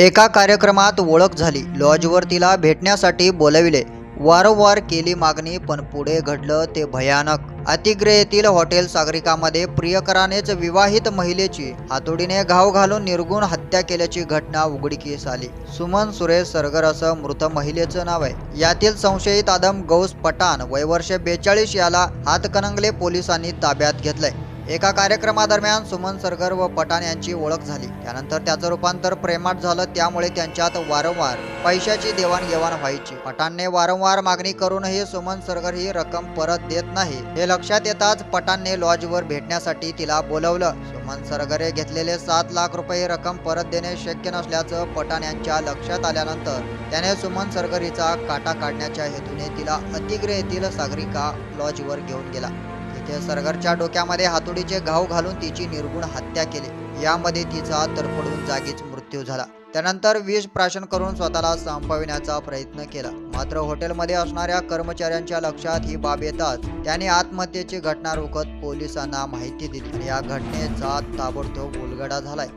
एका कार्यक्रमात ओळख झाली. लॉजवर तिला भेटण्यासाठी बोलविले. वारंवार केली मागणी पण पुढे घडलं ते भयानक. अतिग्रे येथील हॉटेल सागरिकामध्ये प्रियकरानेच विवाहित महिलेची हातोडीने घाव घालून निर्गुण हत्या केल्याची घटना उघडकीस आली. सुमन सुरेश सरगर असं मृत महिलेचं नाव आहे. यातील संशयित आदम गौस पठाण वय वर्ष बेचाळीस याला हातकणंगले पोलिसांनी ताब्यात घेतलंय. एका कार्यक्रमादरम्यान सुमन सरगर व पठाण यांची ओळख झाली. त्यानंतर त्याचं रूपांतर प्रेमात झालं त्यामुळे त्यांच्यात वारंवार पैशाची देवाणघेवाण व्हायची. पठाणने वारंवार मागणी करूनही सुमन सरगर ही रक्कम परत देत नाही. हे लक्षात येताच पठाणने लॉजवर भेटण्यासाठी तिला बोलवलं. सुमन सरगरे घेतलेले सात लाख रुपये रक्कम परत देणे शक्य नसल्याचं पठाण यांच्या लक्षात आल्यानंतर त्याने सुमन सरगरीचा काटा काढण्याच्या हेतूने तिला अतिग्रहेतील येथील सागरिका लॉजवर घेऊन गेला. तिथे सरगरच्या डोक्यामध्ये हातोडीचे घाव घालून तिची निर्गुण हत्या केली. यामध्ये तिचा तरफडून जागीच मृत्यू झाला. त्यानंतर विष प्राशन करून स्वतःला संपविण्याचा प्रयत्न केला. मात्र हॉटेलमध्ये असणाऱ्या कर्मचाऱ्यांच्या लक्षात ही बाब येताच त्यांनी आत्महत्येची घटना रोखत पोलिसांना माहिती दिली या घटनेचा ताबडतोब उलगडा झालाय.